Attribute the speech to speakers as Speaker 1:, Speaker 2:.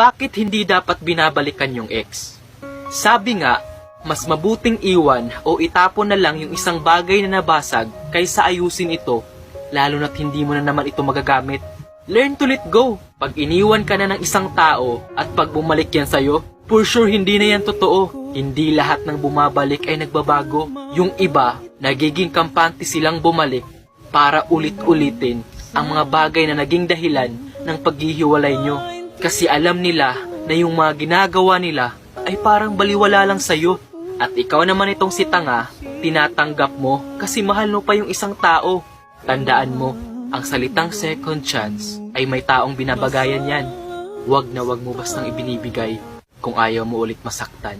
Speaker 1: Bakit hindi dapat binabalikan yung ex? Sabi nga, mas mabuting iwan o itapon na lang yung isang bagay na nabasag kaysa ayusin ito, lalo na't hindi mo na naman ito magagamit. Learn to let go. Pag iniwan ka na ng isang tao at pag bumalik yan sa'yo, for sure hindi na yan totoo. Hindi lahat ng bumabalik ay nagbabago. Yung iba, nagiging kampante silang bumalik para ulit-ulitin ang mga bagay na naging dahilan ng paghihiwalay nyo. Kasi alam nila na yung mga ginagawa nila ay parang baliwala lang sa'yo. At ikaw naman itong si tanga, tinatanggap mo kasi mahal mo pa yung isang tao. Tandaan mo, ang salitang second chance ay may taong binabagayan yan. Huwag na huwag mo bastang ibinibigay kung ayaw mo ulit masaktan.